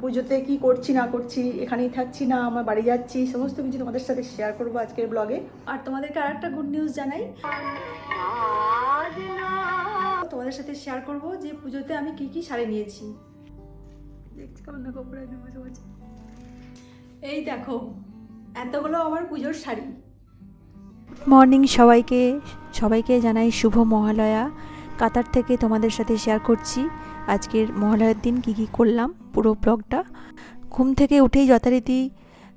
পুজোতে কি করছি, না করছি, এখানেই থাকছি না, আমার বাড়ি যাচ্ছি, সমস্ত কিছু তোমাদের সাথে শেয়ার করব আজকের ব্লগে আর তোমাদেরকে আর একটা গুড নিউজ জানাই। তোমাদের সাথে শেয়ার করব যে পুজোতে আমি কি কি শাড়ি নিয়েছি। এই দেখো, এতগুলো আমার পুজোর শাড়ি। মর্নিং সবাইকে সবাইকে জানাই শুভ মহালয়া। কাতার থেকে তোমাদের সাথে শেয়ার করছি। আজকের মহালয়ার দিন কি কি করলাম, পুরো ব্লগটা। ঘুম থেকে উঠেই যথারীতি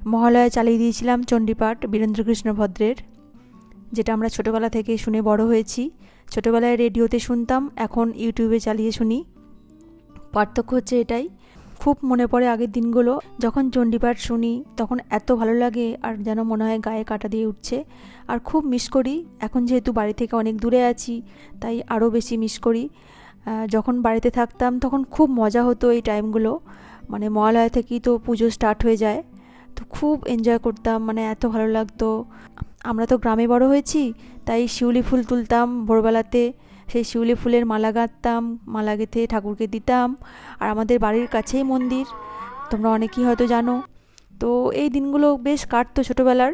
মহালয়া চালিয়ে দিয়েছিলাম চণ্ডীপাঠ বীরেন্দ্রকৃষ্ণ ভদ্রের যেটা আমরা ছোটোবেলা থেকে শুনে বড় হয়েছি। ছোটোবেলায় রেডিওতে শুনতাম, এখন ইউটিউবে চালিয়ে শুনি। পার্থক্য হচ্ছে এটাই, খুব মনে পড়ে আগের দিনগুলো, যখন চণ্ডীপাঠ শুনি, তখন এত ভালো লাগে আর যেন মনে হয় গায়ে কাটা দিয়ে উঠছে। আর খুব মিস করি, এখন যেহেতু বাড়ি থেকে অনেক দূরে আছি, তাই আরও বেশি মিস করি। যখন বাড়িতে থাকতাম তখন খুব মজা হতো এই টাইমগুলো। মানে মহালয়া থেকেই তো পুজো স্টার্ট হয়ে যায়। তো খুব এনজয় করতাম মানে এত ভালো লাগতো। আমরা তো গ্রামে বড় হয়েছি, তাই শিউলি ফুল তুলতাম ভোরবেলাতে। সেই শিউলি ফুলের মালা গাঁথতাম মালা গেঁথে ঠাকুরকে দিতাম। আর আমাদের বাড়ির কাছেই মন্দির, তোমরা অনেকেই হয়তো জানো। তো এই দিনগুলো বেশ কাটতো ছোটোবেলার।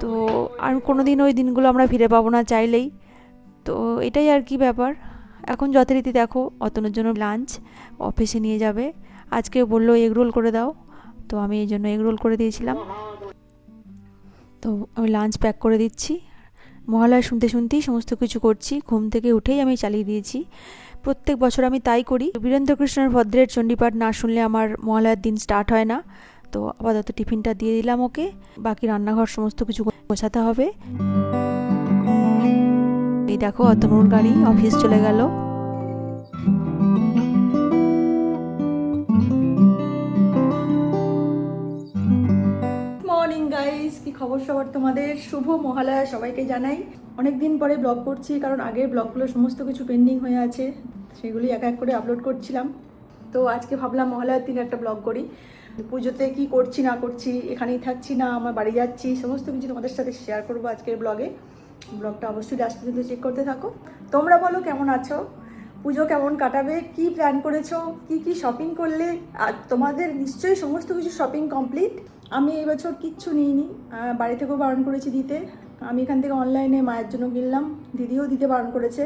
তো আর কোনো দিন ওই দিনগুলো আমরা ফিরে পাবো না চাইলেই। তো এটাই আর কি ব্যাপার। এখন যথারীতি দেখো, অতনুর জন্য লাঞ্চ অফিসে নিয়ে যাবে। আজকে বলল এগ রোল করে দাও। তো আমি এই জন্য এগ রোল করে দিয়েছিলাম। তো আমি লাঞ্চ প্যাক করে দিচ্ছি। মহালয়া শুনতে শুনতেই সমস্ত কিছু করছি। ঘুম থেকে উঠেই আমি চালিয়ে দিয়েছি। প্রত্যেক বছর আমি তাই করি। বীরেন্দ্রকৃষ্ণের ভদ্রের চণ্ডীপাঠ না শুনলে আমার মহালয়ার দিন স্টার্ট হয় না। তো আপাতত টিফিনটা দিয়ে দিলাম ওকে। বাকি রান্নাঘর সমস্ত কিছু গোছাতে হবে। এই দেখো, অতনুর গাড়ি অফিস চলে গেল। মর্নিং গাইস কি খবর সবার তোমাদের? শুভ মহালয়া সবাইকে জানাই। অনেক দিন পরে ব্লগ করছি, কারণ আগের ব্লগগুলো সমস্ত কিছু পেন্ডিং হয়ে আছে। সেগুলি এক এক করে আপলোড করছিলাম। তো আজকে ভাবলাম মহালয়ার দিন একটা ব্লগ করি। পুজোতে কি করছি, না করছি, এখানেই থাকছি না, আমার বাড়ি যাচ্ছি, সমস্ত কিছু তোমাদের সাথে শেয়ার করব আজকের ব্লগে ব্লগটা অবশ্যই লাস্ট পর্যন্ত চেক করতে থাকো। তোমরা বলো কেমন আছো? পুজো কেমন কাটাবে? কি প্ল্যান করেছ? কি কি শপিং করলে? আর তোমাদের নিশ্চয়ই সমস্ত কিছু শপিং কমপ্লিট আমি এই বছর কিচ্ছু নিইনি। বাড়ি থেকেও বারণ করেছি দিতে। আমি এখান থেকে অনলাইনে মায়ের জন্য কিনলাম। দিদিও দিতে বারণ করেছে।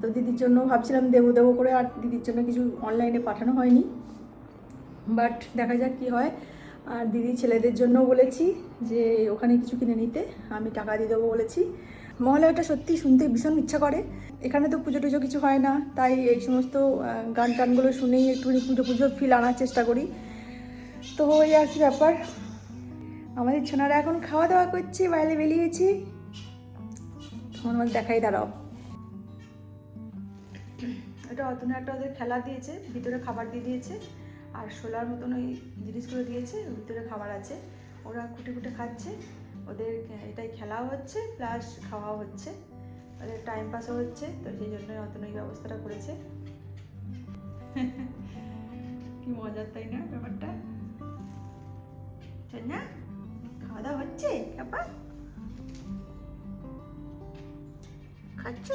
তো দিদির জন্য ভাবছিলাম দেবো দেবো করে, আর দিদির জন্য কিছু অনলাইনে পাঠানো হয়নি। বাট দেখা যাক কি হয়। আর দিদি ছেলেদের জন্য বলেছি যে ওখানে কিছু কিনে নিতে, আমি টাকা দিয়ে দেবো বলেছি। মহালয়াটা সত্যি শুনতে ভীষণ ইচ্ছা করে। এখানে তো পুজো টুজো কিছু হয় না, তাই এই সমস্ত গান টানগুলো শুনেই একটুখানি পুজো পুজো ফিল আনার চেষ্টা করি। তো ওই আর কি ব্যাপার। আমাদের ছোনারা এখন খাওয়া দাওয়া করছি, বাইরে বেরিয়েছি। তখন আমাকে দেখাই, দাঁড়াও। এটা অতনে একটা ওদের খেলা দিয়েছে, ভিতরে খাবার দিয়ে দিয়েছে। আর শোলার মতন ওই জিনিসগুলো দিয়েছে ভিতরে খাবার আছে। ওরা খুঁটে খুঁটে খাচ্ছে। ওদের এটাই খেলাও হচ্ছে প্লাস খাওয়াও হচ্ছে। ওদের টাইম পাসও হচ্ছে তো সেই জন্য অতন এই ব্যবস্থাটা করেছে। কি মজার তাই না ব্যাপারটা? না খাওয়া দাওয়া হচ্ছে? ব্যাপার খাচ্ছ?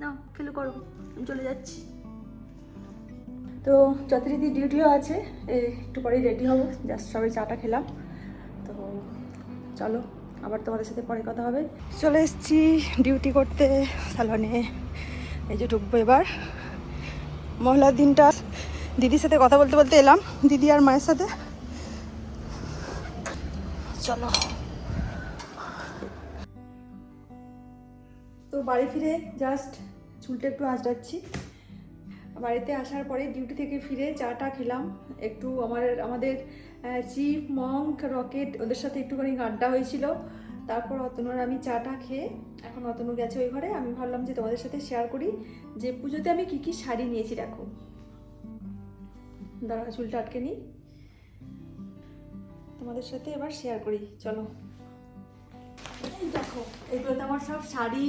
না, খেলে করো। আমি চলে যাচ্ছি। তো যথারীতি ডিউটিও আছে। একটু পরেই রেডি হব। জাস্ট সবাই চাটা খেলাম। তো চলো, আবার তোমাদের সাথে পরে কথা হবে। চলে এসেছি ডিউটি করতে স্যালনে এই যে ঢুকবো এবার। মহলার দিনটা, দিদির সাথে কথা বলতে বলতে এলাম। দিদি আর মায়ের সাথে। চলো তো বাড়ি ফিরে জাস্ট চুলটা একটু আঁচড়াচ্ছি। বাড়িতে আসার পরে ডিউটি থেকে ফিরে চাটা খেলাম। একটু আমার, আমাদের চিফ মঙ্ক রকেট ওদের সাথে একটুখানি আড্ডা হয়েছিল। তারপর অতনুর আমি চাটা খেয়ে, এখন অতনু গেছে ওই ঘরে। আমি ভাবলাম যে তোমাদের সাথে শেয়ার করি যে পুজোতে আমি কি কি শাড়ি নিয়েছি, দেখো। দাঁড়া, চুলটা আটকে নিই। তোমাদের সাথে এবার শেয়ার করি চলো। দেখো এগুলোতে আমার সব শাড়ি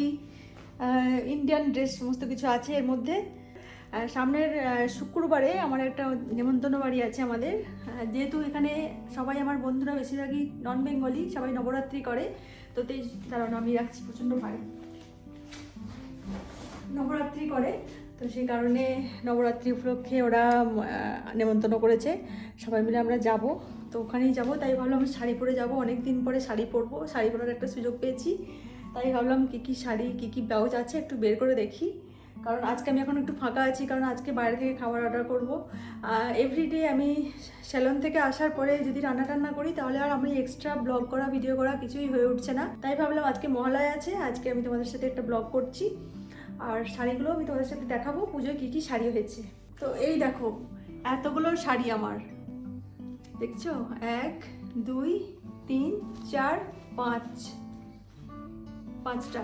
ইন্ডিয়ান ড্রেস সমস্ত কিছু আছে এর মধ্যে। সামনের শুক্রবারে আমার একটা নেমন্তন্ন বাড়ি আছে আমাদের। যেহেতু এখানে সবাই আমার বন্ধুরা বেশিরভাগই নন বেঙ্গলি সবাই নবরাত্রি করে তো তেই দাঁড়ানো আমি রাখছি প্রচণ্ড ভাই নবরাত্রি করে তো সেই কারণে নবরাত্রি উপলক্ষে ওরা নেমন্তন্ন করেছে। সবাই মিলে আমরা যাব। তো ওখানেই যাব। তাই ভাবলাম শাড়ি পরে যাব। অনেক দিন পরে শাড়ি পরবো। শাড়ি পরার একটা সুযোগ পেয়েছি। তাই ভাবলাম কী কী শাড়ি, কী কী ব্লাউজ আছে একটু বের করে দেখি। কারণ আজকে আমি এখন একটু ফাঁকা আছি, কারণ আজকে বাইরে থেকে খাবার অর্ডার করব। এভরিডে আমি স্যালন থেকে আসার পরে যদি রান্না টান্না করি, তাহলে আর আমি এক্সট্রা ব্লগ করা ভিডিও করা কিছুই হয়ে উঠছে না। তাই ভাবলাম আজকে মহালয়া আছে। আজকে আমি তোমাদের সাথে একটা ব্লগ করছি। আর শাড়িগুলো আমি তোমাদের সাথে দেখাবো। পুজোয় কী কী শাড়ি হয়েছে। তো এই দেখো, এতগুলো শাড়ি আমার। দেখছ? এক, দুই, তিন, চার, পাঁচ। পাঁচটা।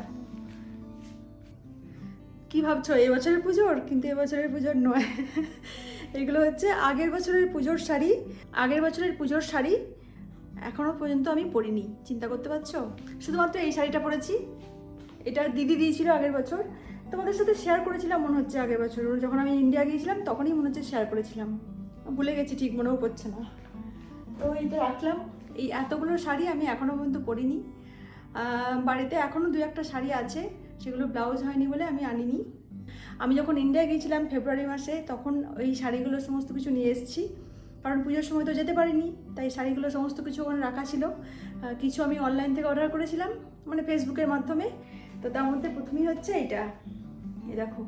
কি ভাবছ? এই বছরের পুজোর? কিন্তু এবছরের পুজোর নয়। এগুলো হচ্ছে আগের বছরের পুজোর শাড়ি। আগের বছরের পুজোর শাড়ি এখনও পর্যন্ত আমি পরিনি। চিন্তা করতে পারছ? শুধুমাত্র এই শাড়িটা পরেছি। এটা দিদি দিয়েছিল আগের বছর। তোমাদের সাথে শেয়ার করেছিলাম মনে হচ্ছে আগের বছর। যখন আমি ইন্ডিয়া গিয়েছিলাম, তখনই মনে হচ্ছে শেয়ার করেছিলাম। ভুলে গেছি, ঠিক মনেও পড়ছে না। তো এইটা রাখলাম। এই এতগুলো শাড়ি আমি এখনও পর্যন্ত পরিনি। বাড়িতে এখনও দু একটা শাড়ি আছে, সেগুলো ব্লাউজ হয়নি বলে আমি আনিনি। আমি যখন ইন্ডিয়া গিয়েছিলাম ফেব্রুয়ারি মাসে, তখন ওই শাড়িগুলো সমস্ত কিছু নিয়ে এসেছি। কারণ পুজোর সময় তো যেতে পারিনি, তাই শাড়িগুলো সমস্ত কিছু ওখানে রাখা ছিল। কিছু আমি অনলাইন থেকে অর্ডার করেছিলাম মানে ফেসবুকের মাধ্যমে। তো তার মধ্যে প্রথমেই হচ্ছে এইটা। এই দেখো।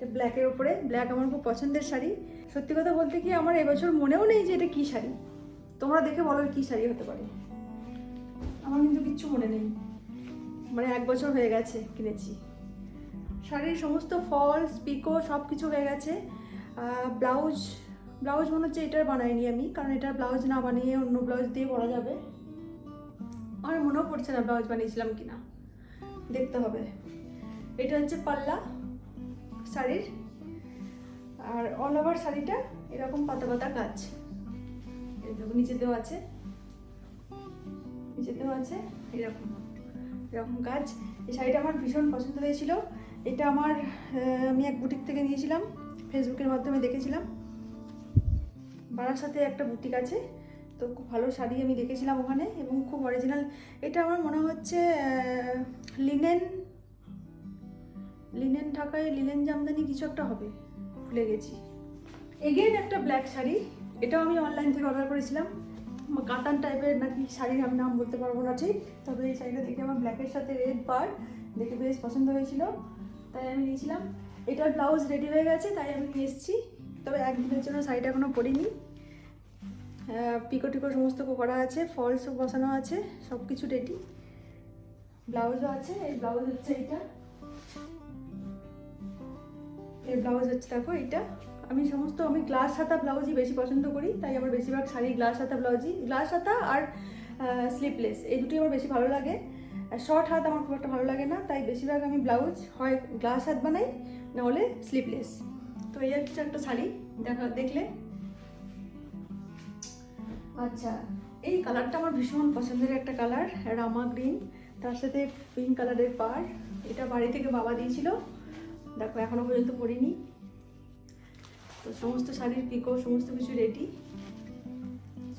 এটা ব্ল্যাকের ওপরে ব্ল্যাক আমার খুব পছন্দের শাড়ি। সত্যি কথা বলতে কি আমার এবছর মনেও নেই যে এটা কী শাড়ি। তোমরা দেখে বলো কী শাড়ি হতে পারে। আমার কিন্তু কিচ্ছু মনে নেই। মানে এক বছর হয়ে গেছে কিনেছি। শাড়ির সমস্ত ফলস পিকো সব কিছু হয়ে গেছে। ব্লাউজ ব্লাউজ মনে হচ্ছে এটার বানাইনি আমি, কারণ এটার ব্লাউজ না বানিয়ে অন্য ব্লাউজ দিয়ে পরা যাবে। আমার মনেও পড়ছে না ব্লাউজ বানিয়েছিলাম কিনা। দেখতে হবে। এটা হচ্ছে পাল্লা। শাড়ির। আর অল ওভার শাড়িটা এরকম পাতা পাতা কাজ। দেখো, নিচেতেও আছে। নিচেতেও আছে, এরকম এরকম কাজ। এই শাড়িটা আমার ভীষণ পছন্দ হয়েছিল। এটা আমার আমি এক বুটিক থেকে নিয়েছিলাম ফেসবুকের মাধ্যমে দেখেছিলাম। সাথে একটা বুটিক আছে, তো খুব ভালো শাড়ি আমি দেখেছিলাম ওখানে এবং খুব অরিজিনাল এটা আমার মনে হচ্ছে লিনেন লিনেন ঢাকায় লিনেন জামদানি কিছু একটা হবে, ভুলে গেছি। এগেন একটা ব্ল্যাক শাড়ি, এটাও আমি অনলাইন থেকে অর্ডার করেছিলাম। কাতান টাইপের নাকি শাড়ির আমি নাম বলতে পারব না ঠিক, তবে এই শাড়িটা দেখে আমার ব্ল্যাকের সাথে রেড পার দেখে বেশ পছন্দ হয়েছিল। তাই আমি নিয়েছিলাম। এটার ব্লাউজ রেডি হয়ে গেছে, তাই আমি নিয়ে এসেছি। তবে একদিনের জন্য শাড়িটা এখনও পরিনি। পিকো টিকো সমস্ত করা আছে ফলসও বসানো আছে সব কিছু রেডি ব্লাউজও আছে, এই ব্লাউজ হচ্ছে এইটা। এর ব্লাউজ হচ্ছে, দেখো এইটা। আমি সমস্ত, আমি গ্লাস হাতা ব্লাউজই বেশি পছন্দ করি, তাই আমার বেশিরভাগ শাড়ি গ্লাস হাতা ব্লাউজই গ্লাস হাতা আর স্লিপলেস এই দুটোই আমার বেশি ভালো লাগে। শর্ট হাত আমার খুব একটা ভালো লাগে না, তাই বেশিরভাগ আমি ব্লাউজ হয় গ্লাস হাত বানাই না হলে স্লিপলেস তো এই হচ্ছে একটা শাড়ি, দেখা, দেখলে। আচ্ছা এই কালারটা আমার ভীষণ পছন্দের একটা কালার রামা গ্রিন তার সাথে পিঙ্ক কালারের পার এটা বাড়ি থেকে বাবা দিয়েছিল। দেখো, এখনও পর্যন্ত পরিনি তো সমস্ত শাড়ির পিকো, সমস্ত কিছু রেডি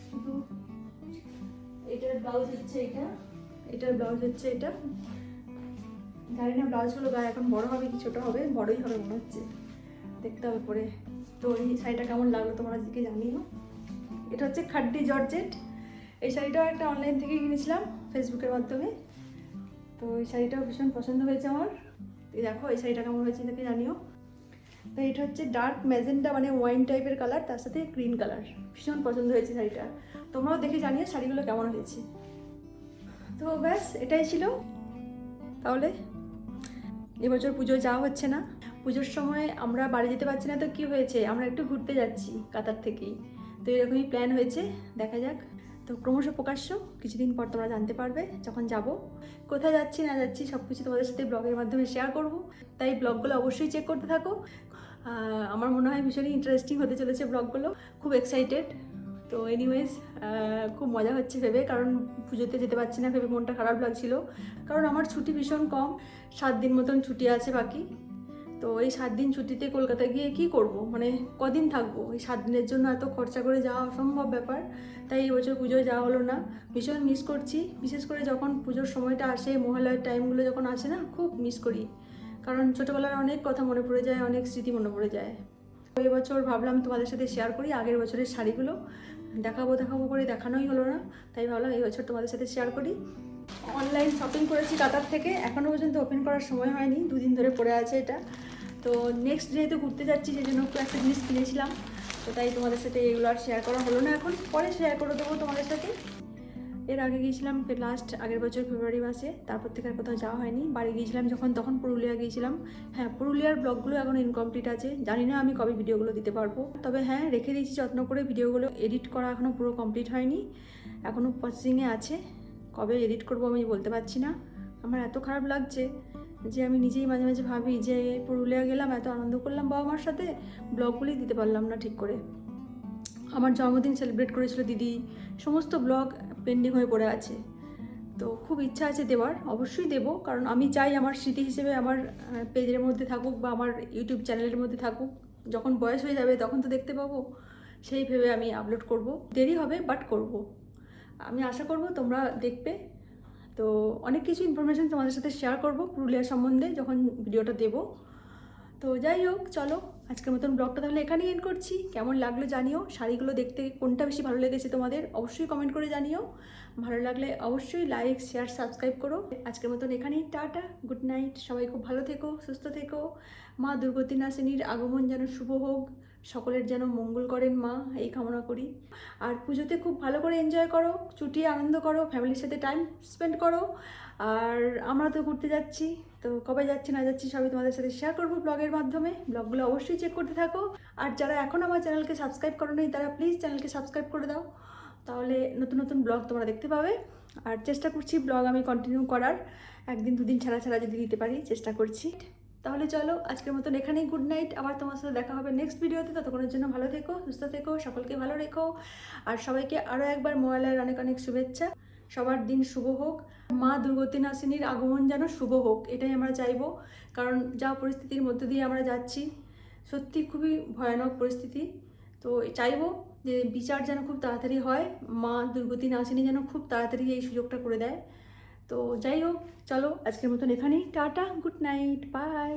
শুধু এটার ব্লাউজ হচ্ছে এটা, এটার ব্লাউজ হচ্ছে এটা। জানি না ব্লাউজগুলো গায়ে এখন বড় হবে কি ছোট হবে, বড়ই হবে মনে হচ্ছে। দেখতে হবে পরে। তো এই শাড়িটা কেমন লাগল তোমরা আজকে জানিও। এটা হচ্ছে খাড্ডি জর্জেট। এই শাড়িটাও একটা অনলাইন থেকে কিনেছিলাম ফেসবুকের মাধ্যমে। তো এই শাড়িটাও ভীষণ পছন্দ হয়েছে আমার। এই দেখো, এই শাড়িটা কেমন হয়েছে দেখে জানিও। তো এটা হচ্ছে ডার্ক ম্যাজেন্ডা মানে ওয়াইন টাইপের কালার তার সাথে গ্রিন কালার ভীষণ পছন্দ হয়েছে শাড়িটা। তোমরাও দেখে জানিও শাড়িগুলো কেমন হয়েছে। তো ব্যাস, এটাই ছিল। তাহলে এবছর পুজো যাওয়া হচ্ছে না। পুজোর সময় আমরা বাড়ি যেতে পারছি না, তো কি হয়েছে? আমরা একটু ঘুরতে যাচ্ছি কাতার থেকেই। তো এরকমই প্ল্যান হয়েছে, দেখা যাক। তো ক্রমশ প্রকাশ্য কিছুদিন পর তোমরা জানতে পারবে যখন যাব। কোথায় যাচ্ছি, না যাচ্ছি সব কিছু তোমাদের সাথে ব্লগের মাধ্যমে শেয়ার করব। তাই ব্লগগুলো অবশ্যই চেক করতে থাকো। আমার মনে হয় ভীষণই ইন্টারেস্টিং হতে চলেছে ব্লগগুলো। খুব এক্সাইটেড তো এনিওয়েজ খুব মজা হচ্ছে ভেবে, কারণ পুজোতে যেতে পারছি না, ভেবে মনটা খারাপ লাগছিল। কারণ আমার ছুটি ভীষণ কম, সাত দিন মতন ছুটি আছে বাকি। তো এই সাত দিন ছুটিতে কলকাতা গিয়ে কি করব? মানে কদিন থাকব? এই সাত দিনের জন্য এত খরচা করে যাওয়া অসম্ভব ব্যাপার। তাই এই বছর পুজোয় যাওয়া হলো না। ভীষণ মিস করছি। বিশেষ করে যখন পুজোর সময়টা আসে, মহালয়ার টাইমগুলো যখন আসে না, খুব মিস করি। কারণ ছোটোবেলার অনেক কথা মনে পড়ে যায়, অনেক স্মৃতি মনে পড়ে যায়। তো এবছর ভাবলাম তোমাদের সাথে শেয়ার করি আগের বছরের শাড়িগুলো। দেখাবো দেখাবো করে দেখানোই হলো না। তাই ভাবলাম এই বছর তোমাদের সাথে শেয়ার করি। অনলাইন শপিং করেছি কাতার থেকে। এখনও পর্যন্ত ওপেন করার সময় হয়নি, দুদিন ধরে পড়ে আছে এটা। তো নেক্সট যেহেতু ঘুরতে যাচ্ছি সেই জন্য একটু একটা জিনিস কিনেছিলাম। তো তাই তোমাদের সাথে এগুলো আর শেয়ার করা হলো না এখন। পরে শেয়ার করে দেবো তোমাদের সাথে। এর আগে গিয়েছিলাম লাস্ট আগের বছর ফেব্রুয়ারি মাসে তারপর থেকে আর কোথাও যাওয়া হয়নি। বাড়ি গিয়েছিলাম যখন, তখন পুরুলিয়া গিয়েছিলাম। হ্যাঁ পুরুলিয়ার ব্লগগুলো এখন ইনকমপ্লিট আছে। জানি না আমি কবে ভিডিওগুলো দিতে পারব। তবে হ্যাঁ রেখে দিয়েছি যত্ন করে ভিডিওগুলো। এডিট করা এখনও পুরো কমপ্লিট হয়নি। এখনও প্রসেসিংয়ে আছে। কবে এডিট করব আমি বলতে পারছি না। আমার এত খারাপ লাগছে যে আমি নিজেই মাঝে মাঝে ভাবি যে পুরুলিয়া গেলাম, এত আনন্দ করলাম বাবা মার সাথে। ব্লগগুলি দিতে পারলাম না ঠিক করে। আমার জন্মদিন সেলিব্রেট করেছিল দিদি। সমস্ত ব্লগ পেন্ডিং হয়ে পড়ে আছে। তো খুব ইচ্ছা আছে দেওয়ার, অবশ্যই দেব, কারণ আমি চাই আমার স্মৃতি হিসেবে আমার পেজের মধ্যে থাকুক বা আমার ইউটিউব চ্যানেলের মধ্যে থাকুক। যখন বয়স হয়ে যাবে তখন তো দেখতে পাবো, সেই ভেবে আমি আপলোড করব। দেরি হবে বাট করব। আমি আশা করব তোমরা দেখবে। তো অনেক কিছু ইনফরমেশান তোমাদের সাথে শেয়ার করব পুরুলিয়া সম্বন্ধে যখন ভিডিওটা দেবো। তো যাই হোক, চলো। আজকের মতন ব্লগটা তাহলে এখানেই এন্ড করছি। কেমন লাগল জানিও। শাড়িগুলো দেখতে কোনটা বেশি ভালো লেগেছে তোমাদের অবশ্যই কমেন্ট করে জানিও। ভালো লাগলে অবশ্যই লাইক শেয়ার সাবস্ক্রাইব করো। আজকের মতন এখানেই টাটা। গুড নাইট সবাই খুব ভালো থেকো, সুস্থ থেকো। মা দুর্গতি নাসিনীর আগমন যেন শুভ হোক। সকলের যেন মঙ্গল করেন মা, এই কামনা করি। আর পুজোতে খুব ভালো করে এনজয় করো ছুটি আনন্দ করো ফ্যামিলির সাথে টাইম স্পেন্ড করো। আর আমরা তো ঘুরতে যাচ্ছি, তো কবে যাচ্ছি না যাচ্ছি সবই তোমাদের সাথে শেয়ার করব ব্লগের মাধ্যমে। ব্লগগুলো অবশ্যই চেক করতে থাকো। আর যারা এখন আমার চ্যানেলকে সাবস্ক্রাইব করো নি, তারা প্লিজ চ্যানেলকে সাবস্ক্রাইব করে দাও। তাহলে নতুন নতুন ব্লগ তোমরা দেখতে পাবে। আর চেষ্টা করছি ব্লগ আমি কন্টিনিউ করার। একদিন দুদিন ছাড়া ছাড়া যদি দিতে পারি, চেষ্টা করছি। তাহলে চলো, আজকের মতন এখানেই গুড নাইট আবার তোমার সাথে দেখা হবে নেক্সট ভিডিওতে ততক্ষণের জন্য ভালো থেকো, সুস্থ থেকো, সকলকে ভালো রেখো। আর সবাইকে আরও একবার মোবাইলের অনেক অনেক শুভেচ্ছা। সবার দিন শুভ হোক। মা দুর্গতি নাসিনীর আগমন যেন শুভ হোক, এটাই আমরা চাইব। কারণ যা পরিস্থিতির মধ্যে দিয়ে আমরা যাচ্ছি, সত্যি খুবই ভয়ানক পরিস্থিতি। তো চাইব যে বিচার যেন খুব তাড়াতাড়ি হয়, মা দুর্গতি নাসিনী যেন খুব তাড়াতাড়ি এই সুযোগটা করে দেয়। তো যাই হোক চলো আজকের মতন এখানেই টাটা গুড নাইট বাই